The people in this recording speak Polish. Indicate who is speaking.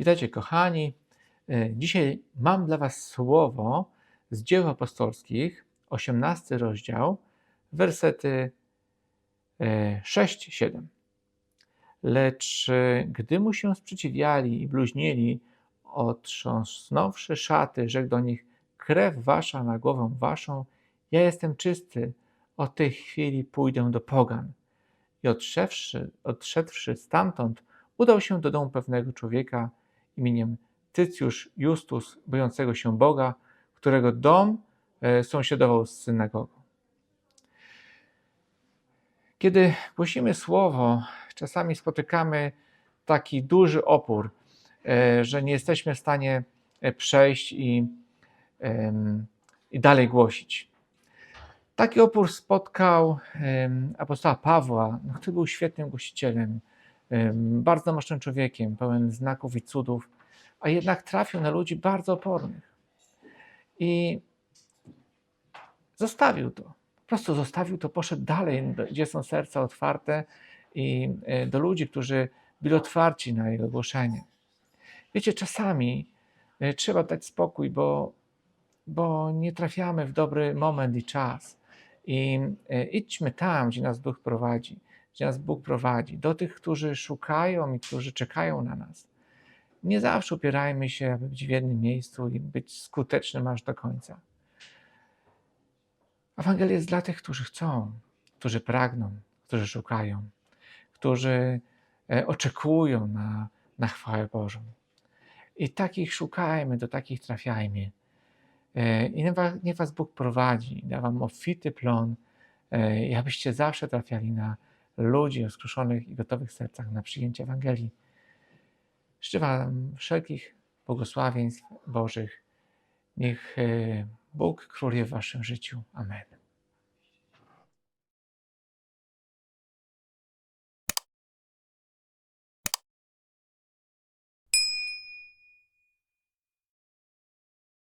Speaker 1: Witajcie, kochani. E, Dzisiaj mam dla Was słowo z dzieł apostolskich, 18 rozdział, wersety 6-7. Lecz e, gdy mu się sprzeciwiali i bluźnili, otrząsnąwszy szaty, rzekł do nich: Krew wasza na głowę waszą, ja jestem czysty, od tej chwili pójdę do pogan. I odszedłszy, odszedłszy stamtąd, udał się do domu pewnego człowieka imieniem Tycjusz Justus, bojącego się Boga, którego dom e, sąsiadował z synagogą. Kiedy głosimy słowo, czasami spotykamy taki duży opór, e, że nie jesteśmy w stanie e, przejść i, i dalej głosić. Taki opór spotkał apostoła Pawła, no, który był świetnym głosicielem, em, bardzo namaszczonym człowiekiem, pełen znaków i cudów, a jednak trafił na ludzi bardzo opornych. I zostawił to. Po prostu zostawił to, poszedł dalej, gdzie są serca otwarte i e, do ludzi, którzy byli otwarci na jego głoszenie. Wiecie, czasami e, trzeba dać spokój, bo, bo nie trafiamy w dobry moment i czas. I e, idźmy tam, gdzie nas Bóg prowadzi, gdzie nas Bóg prowadzi, do tych, którzy szukają i którzy czekają na nas. Nie zawsze upierajmy się, aby być w jednym miejscu i być skutecznym aż do końca. Ewangelia jest dla tych, którzy chcą, którzy pragną, którzy szukają, którzy e, oczekują na, na chwałę Bożą. I takich szukajmy, do takich trafiajmy. E, I niech was, Bóg prowadzi, da wam obfity plon, e, i abyście zawsze trafiali na ludzi o skruszonych i gotowych sercach na przyjęcie Ewangelii. Życzę wam wszelkich błogosławieństw Bożych. Niech e, Bóg króluje w waszym życiu. Amen.